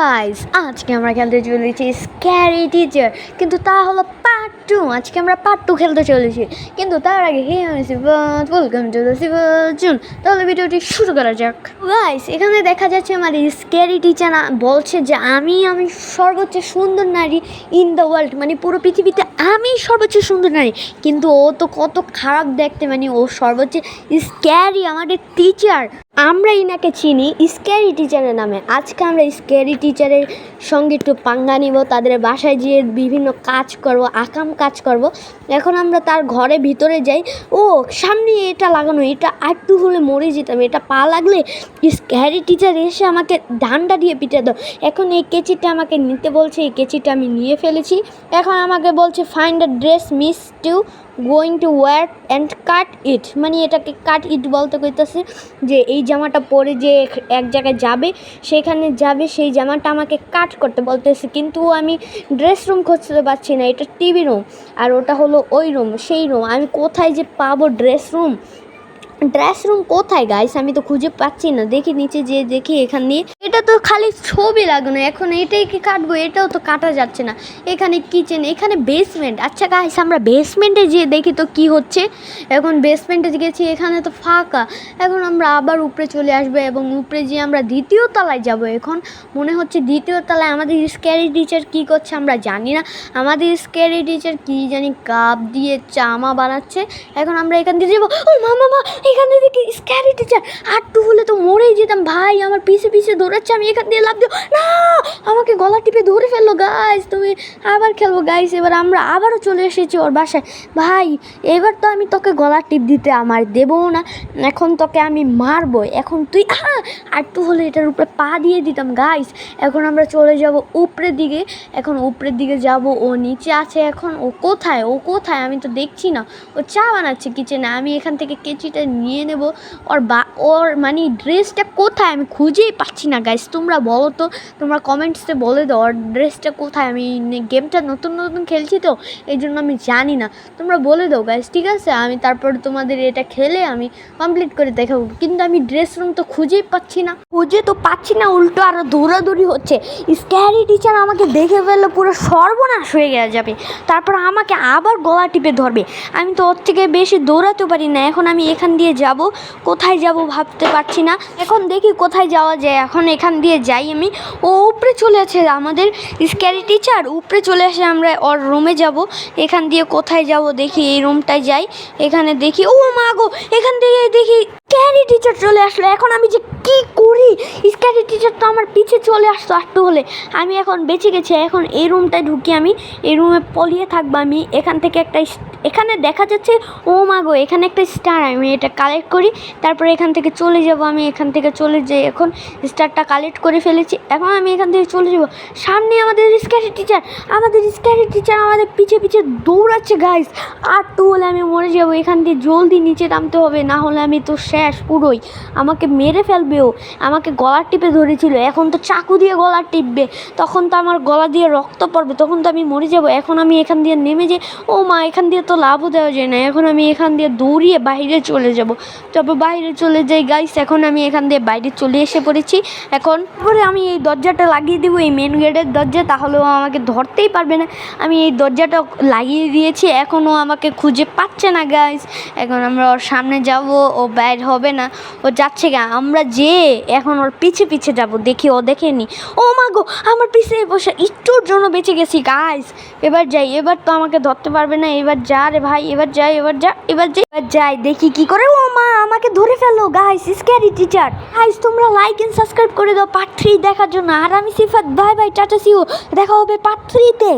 Guys আজকে আমরা খেলতে চলেছি স্ক্যারি টিচার কিন্তু তা হলো পার্ট টু আজকে আমরা পার্ট টু খেলতে চলেছি। কিন্তু তার আগে হে আমি Sibat welcome to the June তাহলে ভিডিওটি শুরু করা যাক। গাইস এখানে দেখা যাচ্ছে আমার স্ক্যারি টিচার বলছে যে আমি আমি সর্বোচ্চ সুন্দর নারী ইন দ্য ওয়ার্ল্ড মানে পুরো পৃথিবীতে আমি সর্বোচ্চ সুন্দর নারী। কিন্তু ও তো কত খারাপ দেখতে মানে ও সর্বোচ্চ স্ক্যারি আমাদের টিচার আমরা ইনাকে চিনি স্ক্যারি টিচারের নামে। আজকে আমরা স্ক্যারি টিচারের সঙ্গে একটু পাঙ্গা নিব, তাদের বাসায় গিয়ে বিভিন্ন কাজ করব, আকাম কাজ করব। এখন আমরা তার ঘরে ভিতরে যাই। ও, সামনে এটা লাগানো, এটা আটটু হলে মরে যেতাম, এটা পা লাগলে স্ক্যারি টিচার এসে আমাকে ডান্ডা দিয়ে পিটে দাও। এখন এই কেচিটা আমাকে নিতে বলছে, এই কেচিটা আমি নিয়ে ফেলেছি। এখন আমাকে বলছে find a dress miss to going to war and cut it মানে এটাকে কাট ইট বলতে করতেছে যে এই জামাটা পরে যে এক- এক জায়গায় যাবে, সেখানে যাবে, সেই জামাটা আমাকে কাট করতে বলতেছে। কিন্তু আমি ড্রেস রুম খুঁজতে পারছি না, এটা টিভি রুম আর ওটা হলো ওই রুম সেই রুম আমি কোথায় যে পাবো ড্রেস রুম ড্রেস রুম কোথায় গাইস আমি তো খুঁজে পাচ্ছি না। দেখি নিচে যে দেখি এখান এটা তো খালি ছবি লাগানো। এখন এটাই কি কাটবো? এটাও তো কাটা যাচ্ছে না। এখানে কিচেন এখানে বেসমেন্ট আচ্ছা গাইস আমরা বেসমেন্টে যেয়ে দেখি তো কি হচ্ছে। এখন বেসমেন্টে গেছি, এখানে তো ফাঁকা। এখন আমরা আবার উপরে চলে আসব এবং উপরে যেয়ে আমরা দ্বিতীয় তলায় যাব এখন। মনে হচ্ছে দ্বিতীয় তলায় আমাদের স্ক্যারি টিচার কি করছে আমরা জানি না। আমাদের স্ক্যারি টিচার কি জানি কাপ দিয়ে চামা বানাচ্ছে। এখন আমরা এখান দিয়ে যাব। ও, মা মা মা এখানে দেখি স্ক্যারি টিচার আটটু হলে তো মরেই যেতাম। ভাই, আমার পিছে পিছে দৌড়াচ্ছে, আমি এখান দিয়ে লাভ দিও না! আমাকে গলা টিপে ধরে ফেলল গাইস তুমি আবার খেলব গাইস এবার আমরা আবারও চলে এসেছি ওর বাসায়। ভাই, এবার তো আমি তোকে গলা টিপ দিতে আমার দেবো না। এখন তোকে আমি মারবো। এখন তুই আটটু হলে এটার উপরে পা দিয়ে দিতাম গাইস এখন আমরা চলে যাব উপরের দিকে। এখন উপরের দিকে যাব। ও নিচে আছে এখন। ও কোথায়? ও কোথায়? আমি তো দেখছি না। ও চা বানাচ্ছে কিচেনে আমি এখান থেকে কেচিটা নিয়ে নেব। ওর বা, ওর মানে ড্রেসটা কোথায় আমি খুঁজেই পাচ্ছি না গাইস তোমরা বলো তো, তোমরা কমেন্টসে বলে দাও, ওর ড্রেসটা কোথায়? আমি গেমটা নতুন নতুন খেলছি তো, এই জন্য আমি জানি না। তোমরা বলে দাও গাইস ঠিক আছে? আমি তারপর তোমাদের এটা খেলে আমি কমপ্লিট করে দেখাবো। কিন্তু আমি ড্রেস রুম তো খুঁজেই পাচ্ছি না। খুঁজে তো পাচ্ছি না, উল্টো আরও দৌড়াদৌড়ি হচ্ছে। স্ক্যারি টিচার আমাকে দেখে ফেললে পুরো সর্বনাশ হয়ে গেছে যাবে। তারপর আমাকে আবার গলা টিপে ধরবে। আমি তো ওর থেকে বেশি দৌড়াতে পারি না। এখন আমি এখান দিয়ে যাব, কোথায় যাব ভাবতে পারছি না। এখন দেখি কোথায় যাওয়া যায়। এখন এখান দিয়ে যাই আমি। ও উপরে চলে আছে আমাদের স্ক্যারি টিচার উপরে চলে আসে আমরা ওর রুমে যাব। এখান দিয়ে কোথায় যাব দেখি, এই রুমটায় যাই। এখানে দেখি, ও মা গো! এখান থেকে দেখি স্ক্যারি টিচার চলে আসলো। এখন আমি যে কি করি? স্ক্যারি টিচার তো আমার পিছে চলে আসতো একটু হলে আমি এখন বেঁচে গেছি, এখন এই রুমটায় ঢুকি আমি। এই রুমে পলিয়ে থাকব আমি। এখান থেকে একটা এখানে দেখা যাচ্ছে, ও মা গো, এখানে একটা স্টার আমি এটা কালেক্ট করি। তারপরে এখান থেকে চলে যাব আমি, এখান থেকে চলে যাই এখন স্টারটা কালেক্ট করে ফেলেছি। এখন আমি এখান থেকে চলে যাব। সামনে আমাদের স্ক্যারি টিচার আমাদের স্ক্যারি টিচার আমাদের পিছে পিছে দৌড়াচ্ছে গাইস আর টু হলে আমি মরে যাব। এখান দিয়ে জলদি নিচে নামতে হবে, না হলে আমি তো শেষ পুরোই। আমাকে মেরে ফেলবে ও। আমাকে গলা টিপে ধরেছিল। এখন তো চাকু দিয়ে গলা টিপবে। তখন তো আমার গলা দিয়ে রক্ত পড়বে। তখন তো আমি মরে যাব। এখন আমি এখান দিয়ে নেমে যে, ও মা, এখান দিয়ে তো লাভও দেওয়া যায় না। এখন আমি এখান দিয়ে দৌড়িয়ে বাইরে চলে যাব। তারপর বাইরে চলে যাই গাইস এখন আমি এখান দিয়ে বাইরে চলে এসে পড়েছি। এখন পরে আমি এই দরজাটা লাগিয়ে দেবো, এই মেন গেটের দরজা। তাহলেও আমাকে ধরতেই পারবে না। আমি এই দরজাটা লাগিয়ে দিয়েছি। এখনও আমাকে খুঁজে পাচ্ছে না গাইস এখন আমরা ওর সামনে যাব। ও বাইর হবে না। ও যাচ্ছে গা আমরা যে এখন ওর পিছে পিছে যাব, দেখি ও দেখেনি। ও মা গো, আমার পিছে বসে, একটুর জন্য বেঁচে গেছি গাইস এবার যাই, এবার তো আমাকে ধরতে পারবে না, এবার যা রে ভাই, এবার যাই, এবার যা, এবার যাই এবার যাই, দেখি কি করে। ও মা, আমাকে ধরে ফেলো গাইস স্ক্যারি টিচার গাইস তোমরা লাইক এন্ড সাবস্ক্রাইব করে দাও পার্ট থ্রি দেখার জন্য। আর আমি সিফাত বাই বাই টাটা সিও দেখা হবে পার্ট থ্রিতে